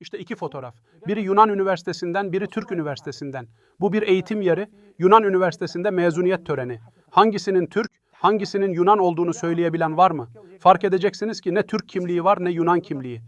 İşte iki fotoğraf. Biri Yunan Üniversitesi'nden, biri Türk Üniversitesi'nden. Bu bir eğitim yeri. Yunan Üniversitesi'nde mezuniyet töreni. Hangisinin Türk, hangisinin Yunan olduğunu söyleyebilen var mı? Fark edeceksiniz ki ne Türk kimliği var ne Yunan kimliği.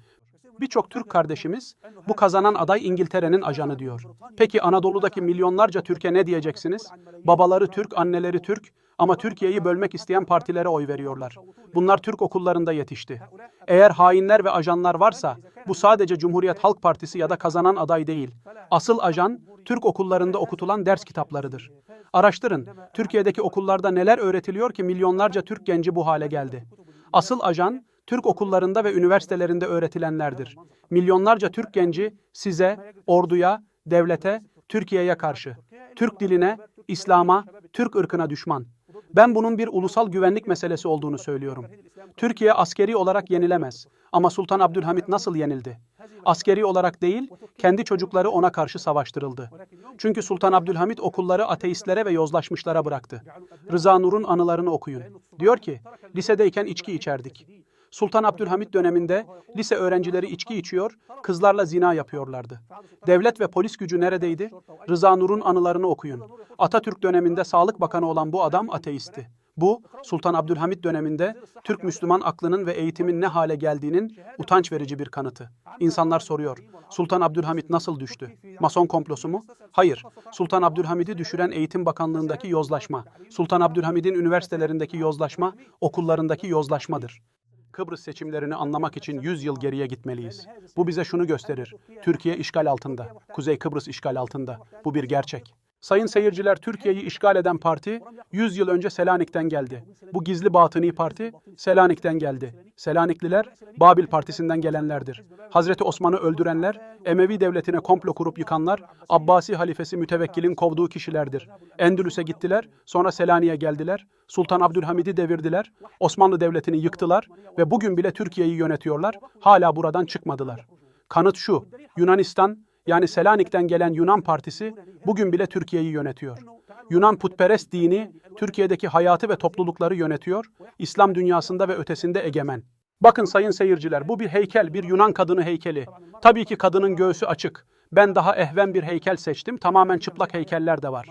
Birçok Türk kardeşimiz bu kazanan aday İngiltere'nin ajanı diyor. Peki Anadolu'daki milyonlarca Türk'e ne diyeceksiniz? Babaları Türk, anneleri Türk ama Türkiye'yi bölmek isteyen partilere oy veriyorlar. Bunlar Türk okullarında yetişti. Eğer hainler ve ajanlar varsa bu sadece Cumhuriyet Halk Partisi ya da kazanan aday değil. Asıl ajan Türk okullarında okutulan ders kitaplarıdır. Araştırın, Türkiye'deki okullarda neler öğretiliyor ki milyonlarca Türk genci bu hale geldi. Asıl ajan Türk okullarında ve üniversitelerinde öğretilenlerdir. Milyonlarca Türk genci size, orduya, devlete, Türkiye'ye karşı, Türk diline, İslam'a, Türk ırkına düşman. Ben bunun bir ulusal güvenlik meselesi olduğunu söylüyorum. Türkiye askeri olarak yenilemez. Ama Sultan Abdülhamit nasıl yenildi? Askeri olarak değil, kendi çocukları ona karşı savaştırıldı. Çünkü Sultan Abdülhamit okulları ateistlere ve yozlaşmışlara bıraktı. Rıza Nur'un anılarını okuyun. Diyor ki, lisedeyken içki içerdik. Sultan Abdülhamit döneminde lise öğrencileri içki içiyor, kızlarla zina yapıyorlardı. Devlet ve polis gücü neredeydi? Rıza Nur'un anılarını okuyun. Atatürk döneminde Sağlık Bakanı olan bu adam ateisti. Bu, Sultan Abdülhamit döneminde Türk Müslüman aklının ve eğitimin ne hale geldiğinin utanç verici bir kanıtı. İnsanlar soruyor, Sultan Abdülhamit nasıl düştü? Mason komplosu mu? Hayır, Sultan Abdülhamid'i düşüren Eğitim Bakanlığındaki yozlaşma, Sultan Abdülhamid'in üniversitelerindeki yozlaşma, okullarındaki yozlaşmadır. Kıbrıs seçimlerini anlamak için 100 yıl geriye gitmeliyiz. Bu bize şunu gösterir. Türkiye işgal altında. Kuzey Kıbrıs işgal altında. Bu bir gerçek. Sayın seyirciler, Türkiye'yi işgal eden parti 100 yıl önce Selanik'ten geldi. Bu gizli batıni parti Selanik'ten geldi. Selanikliler Babil Partisi'nden gelenlerdir. Hazreti Osman'ı öldürenler, Emevi devletine komplo kurup yıkanlar, Abbasi halifesi mütevekkilin kovduğu kişilerdir. Endülüs'e gittiler, sonra Selanik'e geldiler, Sultan Abdülhamid'i devirdiler, Osmanlı devletini yıktılar ve bugün bile Türkiye'yi yönetiyorlar, hala buradan çıkmadılar. Kanıt şu, Yunanistan, yani Selanik'ten gelen Yunan Partisi bugün bile Türkiye'yi yönetiyor. Yunan putperest dini Türkiye'deki hayatı ve toplulukları yönetiyor. İslam dünyasında ve ötesinde egemen. Bakın sayın seyirciler bu bir heykel, bir Yunan kadını heykeli. Tabii ki kadının göğsü açık. Ben daha ehven bir heykel seçtim. Tamamen çıplak heykeller de var.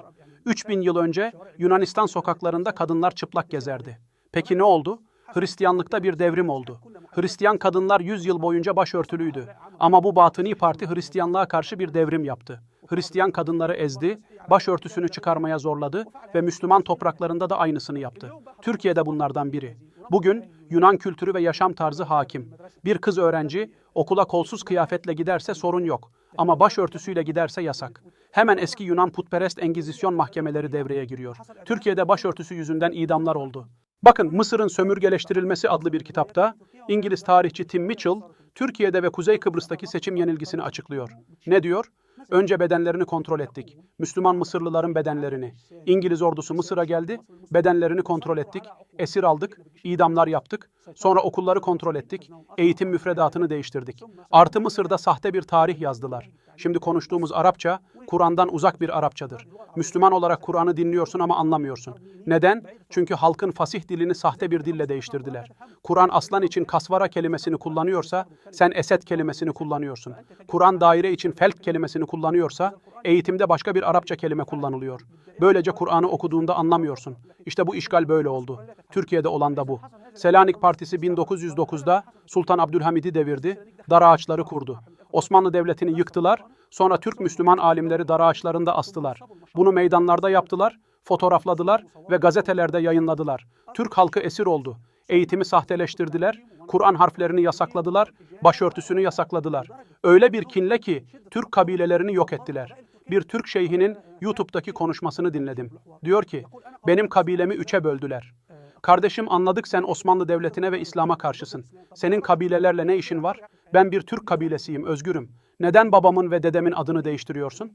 3000 yıl önce Yunanistan sokaklarında kadınlar çıplak gezerdi. Peki ne oldu? Hristiyanlıkta bir devrim oldu. Hristiyan kadınlar 100 yıl boyunca başörtülüydü. Ama bu batıni parti Hristiyanlığa karşı bir devrim yaptı. Hristiyan kadınları ezdi, başörtüsünü çıkarmaya zorladı ve Müslüman topraklarında da aynısını yaptı. Türkiye de bunlardan biri. Bugün Yunan kültürü ve yaşam tarzı hakim. Bir kız öğrenci okula kolsuz kıyafetle giderse sorun yok. Ama başörtüsüyle giderse yasak. Hemen eski Yunan putperest Engizisyon mahkemeleri devreye giriyor. Türkiye'de başörtüsü yüzünden idamlar oldu. Bakın Mısır'ın sömürgeleştirilmesi adlı bir kitapta İngiliz tarihçi Tim Mitchell Türkiye'de ve Kuzey Kıbrıs'taki seçim yenilgisini açıklıyor. Ne diyor? Önce bedenlerini kontrol ettik. Müslüman Mısırlıların bedenlerini. İngiliz ordusu Mısır'a geldi, bedenlerini kontrol ettik. Esir aldık, idamlar yaptık. Sonra okulları kontrol ettik. Eğitim müfredatını değiştirdik. Artı Mısır'da sahte bir tarih yazdılar. Şimdi konuştuğumuz Arapça, Kur'an'dan uzak bir Arapçadır. Müslüman olarak Kur'an'ı dinliyorsun ama anlamıyorsun. Neden? Çünkü halkın fasih dilini sahte bir dille değiştirdiler. Kur'an aslan için kasvara kelimesini kullanıyorsa, sen eset kelimesini kullanıyorsun. Kur'an daire için felk kelimesini kullanıyorsa, eğitimde başka bir Arapça kelime kullanılıyor. Böylece Kur'an'ı okuduğunda anlamıyorsun. İşte bu işgal böyle oldu. Türkiye'de olan da bu. Selanik Partisi 1909'da Sultan Abdülhamid'i devirdi, dar ağaçları kurdu. Osmanlı Devleti'ni yıktılar, sonra Türk Müslüman alimleri dar ağaçlarında astılar. Bunu meydanlarda yaptılar, fotoğrafladılar ve gazetelerde yayınladılar. Türk halkı esir oldu. Eğitimi sahteleştirdiler, Kur'an harflerini yasakladılar, başörtüsünü yasakladılar. Öyle bir kinle ki Türk kabilelerini yok ettiler. Bir Türk şeyhinin YouTube'daki konuşmasını dinledim. Diyor ki, benim kabilemi üçe böldüler. Kardeşim anladık sen Osmanlı Devleti'ne ve İslam'a karşısın. Senin kabilelerle ne işin var? Ben bir Türk kabilesiyim, özgürüm. Neden babamın ve dedemin adını değiştiriyorsun?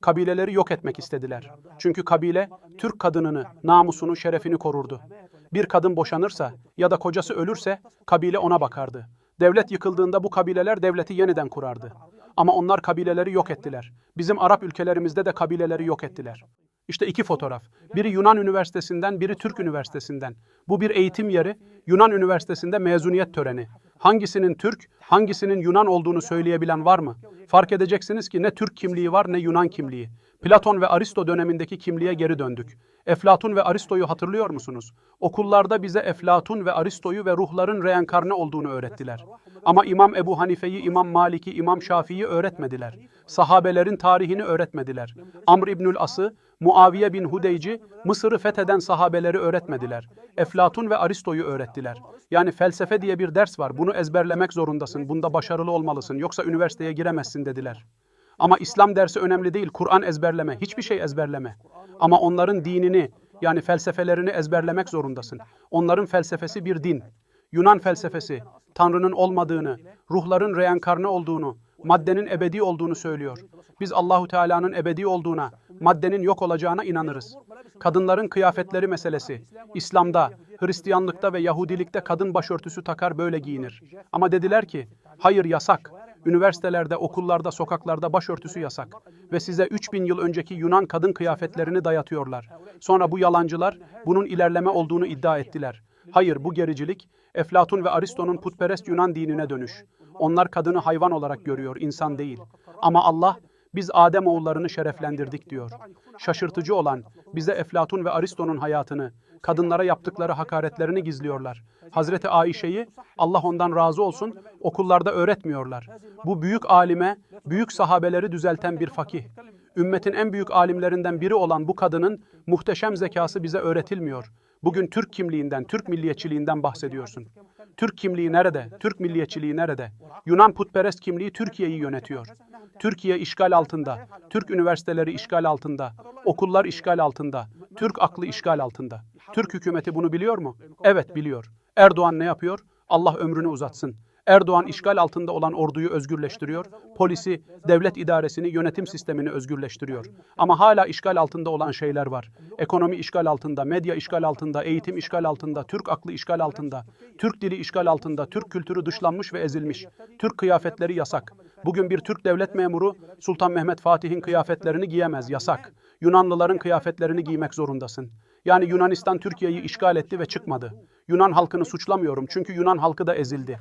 Kabileleri yok etmek istediler. Çünkü kabile Türk kadınını, namusunu, şerefini korurdu. Bir kadın boşanırsa ya da kocası ölürse kabile ona bakardı. Devlet yıkıldığında bu kabileler devleti yeniden kurardı. Ama onlar kabileleri yok ettiler. Bizim Arap ülkelerimizde de kabileleri yok ettiler. İşte iki fotoğraf. Biri Yunan Üniversitesi'nden, biri Türk Üniversitesi'nden. Bu bir eğitim yeri. Yunan Üniversitesi'nde mezuniyet töreni. Hangisinin Türk, hangisinin Yunan olduğunu söyleyebilen var mı? Fark edeceksiniz ki ne Türk kimliği var ne Yunan kimliği. Platon ve Aristo dönemindeki kimliğe geri döndük. Eflatun ve Aristo'yu hatırlıyor musunuz? Okullarda bize Eflatun ve Aristo'yu ve ruhların reenkarne olduğunu öğrettiler. Ama İmam Ebu Hanife'yi, İmam Malik'i, İmam Şafii'yi öğretmediler. Sahabelerin tarihini öğretmediler. Amr İbnül As'ı, Muaviye bin Hudeyci, Mısır'ı fetheden sahabeleri öğretmediler. Eflatun ve Aristo'yu öğrettiler. Yani felsefe diye bir ders var. Bunu ezberlemek zorundasın. Bunda başarılı olmalısın. Yoksa üniversiteye giremezsin dediler. Ama İslam dersi önemli değil. Kur'an ezberleme, hiçbir şey ezberleme. Ama onların dinini, yani felsefelerini ezberlemek zorundasın. Onların felsefesi bir din. Yunan felsefesi, Tanrı'nın olmadığını, ruhların reenkarne olduğunu, maddenin ebedi olduğunu söylüyor. Biz Allahu Teala'nın ebedi olduğuna, maddenin yok olacağına inanırız. Kadınların kıyafetleri meselesi. İslam'da, Hristiyanlıkta ve Yahudilikte kadın başörtüsü takar böyle giyinir. Ama dediler ki, hayır yasak. Üniversitelerde, okullarda, sokaklarda başörtüsü yasak. Ve size 3000 yıl önceki Yunan kadın kıyafetlerini dayatıyorlar. Sonra bu yalancılar bunun ilerleme olduğunu iddia ettiler. Hayır bu gericilik, Eflatun ve Aristo'nun putperest Yunan dinine dönüş. Onlar kadını hayvan olarak görüyor, insan değil. Ama Allah, biz Adem oğullarını şereflendirdik diyor. Şaşırtıcı olan, bize Eflatun ve Aristo'nun hayatını, kadınlara yaptıkları hakaretlerini gizliyorlar. Hazreti Aişe'yi, Allah ondan razı olsun, okullarda öğretmiyorlar. Bu büyük alime, büyük sahabeleri düzelten bir fakih. Ümmetin en büyük alimlerinden biri olan bu kadının muhteşem zekası bize öğretilmiyor. Bugün Türk kimliğinden, Türk milliyetçiliğinden bahsediyorsun. Türk kimliği nerede? Türk milliyetçiliği nerede? Yunan putperest kimliği Türkiye'yi yönetiyor. Türkiye işgal altında. Türk üniversiteleri işgal altında. Okullar işgal altında. Türk aklı işgal altında. Türk hükümeti bunu biliyor mu? Evet biliyor. Erdoğan ne yapıyor? Allah ömrünü uzatsın. Erdoğan işgal altında olan orduyu özgürleştiriyor, polisi, devlet idaresini, yönetim sistemini özgürleştiriyor. Ama hala işgal altında olan şeyler var. Ekonomi işgal altında, medya işgal altında, eğitim işgal altında, Türk aklı işgal altında, Türk dili işgal altında, Türk kültürü dışlanmış ve ezilmiş. Türk kıyafetleri yasak. Bugün bir Türk devlet memuru Sultan Mehmet Fatih'in kıyafetlerini giyemez, yasak. Yunanlıların kıyafetlerini giymek zorundasın. Yani Yunanistan Türkiye'yi işgal etti ve çıkmadı. Yunan halkını suçlamıyorum çünkü Yunan halkı da ezildi.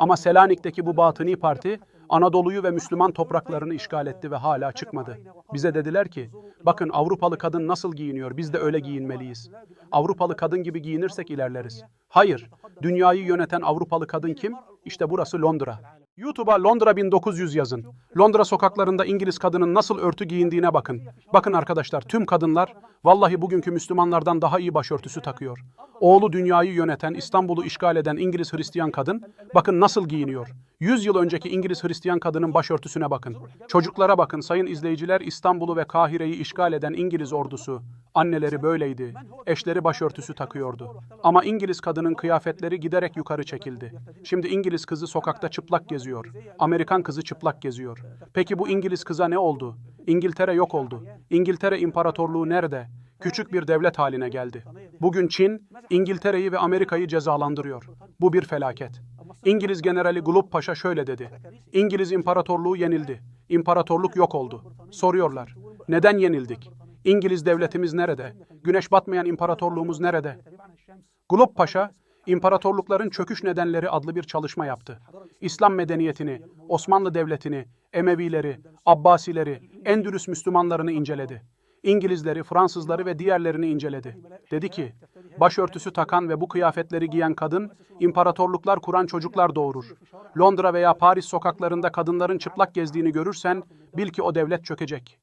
Ama Selanik'teki bu batıni parti Anadolu'yu ve Müslüman topraklarını işgal etti ve hala çıkmadı. Bize dediler ki, bakın Avrupalı kadın nasıl giyiniyor, biz de öyle giyinmeliyiz. Avrupalı kadın gibi giyinirsek ilerleriz. Hayır, dünyayı yöneten Avrupalı kadın kim? İşte burası Londra. YouTube'a Londra 1900 yazın. Londra sokaklarında İngiliz kadının nasıl örtü giyindiğine bakın. Bakın arkadaşlar tüm kadınlar vallahi bugünkü Müslümanlardan daha iyi başörtüsü takıyor. Oğlu dünyayı yöneten, İstanbul'u işgal eden İngiliz Hristiyan kadın bakın nasıl giyiniyor. 100 yıl önceki İngiliz Hristiyan kadının başörtüsüne bakın. Çocuklara bakın sayın izleyiciler İstanbul'u ve Kahire'yi işgal eden İngiliz ordusu. Anneleri böyleydi. Eşleri başörtüsü takıyordu. Ama İngiliz kadının kıyafetleri giderek yukarı çekildi. Şimdi İngiliz kızı sokakta çıplak geziyor. Amerikan kızı çıplak geziyor. Peki bu İngiliz kıza ne oldu? İngiltere yok oldu. İngiltere İmparatorluğu nerede? Küçük bir devlet haline geldi. Bugün Çin, İngiltere'yi ve Amerika'yı cezalandırıyor. Bu bir felaket. İngiliz generali Gulup Paşa şöyle dedi. İngiliz İmparatorluğu yenildi. İmparatorluk yok oldu. Soruyorlar. Neden yenildik? İngiliz devletimiz nerede? Güneş batmayan imparatorluğumuz nerede? Gulup Paşa, İmparatorlukların Çöküş Nedenleri adlı bir çalışma yaptı. İslam medeniyetini, Osmanlı Devleti'ni, Emevileri, Abbasileri, Endülüs Müslümanlarını inceledi. İngilizleri, Fransızları ve diğerlerini inceledi. Dedi ki, başörtüsü takan ve bu kıyafetleri giyen kadın, imparatorluklar kuran çocuklar doğurur. Londra veya Paris sokaklarında kadınların çıplak gezdiğini görürsen, bil ki o devlet çökecek.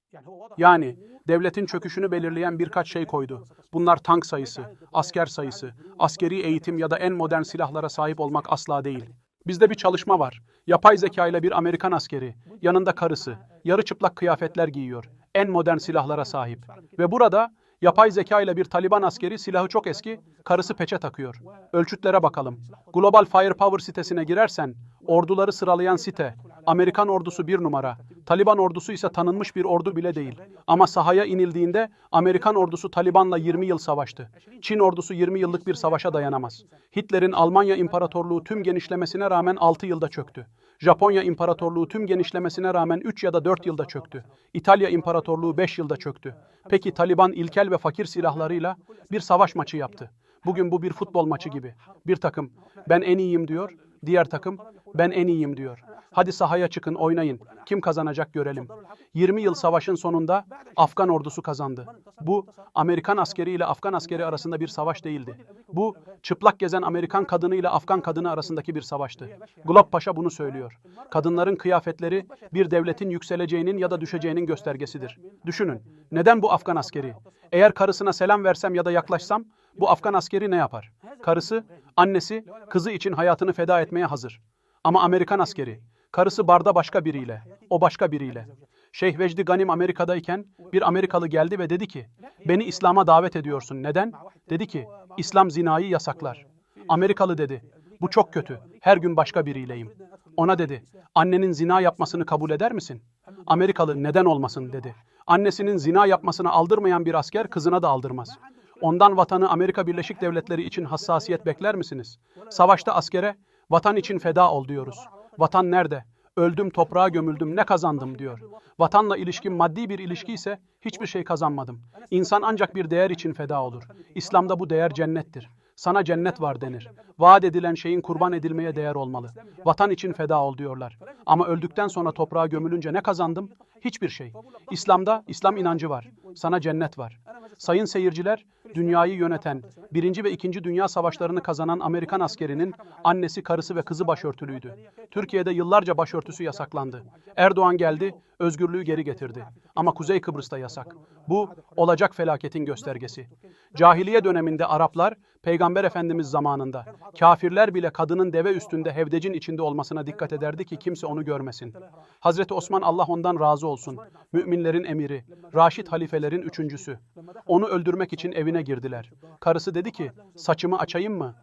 Yani devletin çöküşünü belirleyen birkaç şey koydu. Bunlar tank sayısı, asker sayısı, askeri eğitim ya da en modern silahlara sahip olmak asla değil. Bizde bir çalışma var. Yapay zeka ile bir Amerikan askeri, yanında karısı, yarı çıplak kıyafetler giyiyor. En modern silahlara sahip. Ve burada yapay zeka ile bir Taliban askeri silahı çok eski, karısı peçe takıyor. Ölçütlere bakalım. Global Firepower sitesine girersen, orduları sıralayan site, Amerikan ordusu bir numara, Taliban ordusu ise tanınmış bir ordu bile değil. Ama sahaya inildiğinde Amerikan ordusu Taliban'la 20 yıl savaştı. Çin ordusu 20 yıllık bir savaşa dayanamaz. Hitler'in Almanya İmparatorluğu tüm genişlemesine rağmen 6 yılda çöktü. Japonya İmparatorluğu tüm genişlemesine rağmen 3 ya da 4 yılda çöktü. İtalya İmparatorluğu 5 yılda çöktü. Peki Taliban ilkel ve fakir silahlarıyla bir savaş maçı yaptı. Bugün bu bir futbol maçı gibi. Bir takım ben en iyiyim diyor, Diğer takım ben en iyiyim diyor. Hadi sahaya çıkın oynayın. Kim kazanacak görelim. 20 yıl savaşın sonunda Afgan ordusu kazandı. Bu Amerikan askeri ile Afgan askeri arasında bir savaş değildi. Bu çıplak gezen Amerikan kadını ile Afgan kadını arasındaki bir savaştı. Gulab Paşa bunu söylüyor. Kadınların kıyafetleri bir devletin yükseleceğinin ya da düşeceğinin göstergesidir. Düşünün. Neden bu Afgan askeri? Eğer karısına selam versem ya da yaklaşsam bu Afgan askeri ne yapar? Karısı, annesi, kızı için hayatını feda etmeye hazır. Ama Amerikan askeri, karısı barda başka biriyle, o başka biriyle. Şeyh Vecdi Ganim Amerika'dayken bir Amerikalı geldi ve dedi ki, beni İslam'a davet ediyorsun. Neden? Dedi ki, İslam zinayı yasaklar. Amerikalı dedi, bu çok kötü, her gün başka biriyleyim. Ona dedi, annenin zina yapmasını kabul eder misin? Amerikalı neden olmasın dedi. Annesinin zina yapmasını aldırmayan bir asker kızına da aldırmaz. Ondan vatanı Amerika Birleşik Devletleri için hassasiyet bekler misiniz? Savaşta askere vatan için feda ol diyoruz. Vatan nerede? Öldüm toprağa gömüldüm ne kazandım diyor. Vatanla ilişkim maddi bir ilişki ise hiçbir şey kazanmadım. İnsan ancak bir değer için feda olur. İslam'da bu değer cennettir. Sana cennet var denir. Vaat edilen şeyin kurban edilmeye değer olmalı. Vatan için feda ol diyorlar. Ama öldükten sonra toprağa gömülünce ne kazandım? Hiçbir şey. İslam'da İslam inancı var. Sana cennet var. Sayın seyirciler, dünyayı yöneten, birinci ve ikinci dünya savaşlarını kazanan Amerikan askerinin annesi, karısı ve kızı başörtülüydü. Türkiye'de yıllarca başörtüsü yasaklandı. Erdoğan geldi, özgürlüğü geri getirdi. Ama Kuzey Kıbrıs'ta yasak. Bu olacak felaketin göstergesi. Cahiliye döneminde Araplar, Peygamber Efendimiz zamanında, kafirler bile kadının deve üstünde hevdecin içinde olmasına dikkat ederdi ki kimse onu görmesin. Hazreti Osman Allah ondan razı olsun. Müminlerin emiri, Raşid halifelerin üçüncüsü. Onu öldürmek için evine girdiler. Karısı dedi ki, saçımı açayım mı?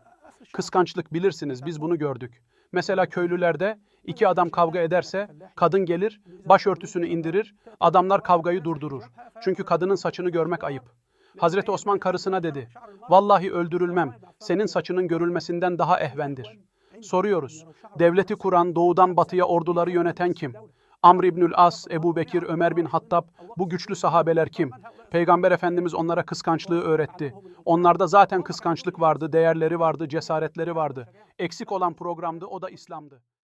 Kıskançlık bilirsiniz, biz bunu gördük. Mesela köylülerde iki adam kavga ederse kadın gelir, başörtüsünü indirir, adamlar kavgayı durdurur. Çünkü kadının saçını görmek ayıp. Hazreti Osman karısına dedi, vallahi öldürülmem, senin saçının görülmesinden daha ehvendir. Soruyoruz, devleti kuran, doğudan batıya orduları yöneten kim? Amr İbnül As, Ebu Bekir, Ömer bin Hattab, bu güçlü sahabeler kim? Peygamber Efendimiz onlara kıskançlığı öğretti. Onlarda zaten kıskançlık vardı, değerleri vardı, cesaretleri vardı. Eksik olan programdı, o da İslam'dı.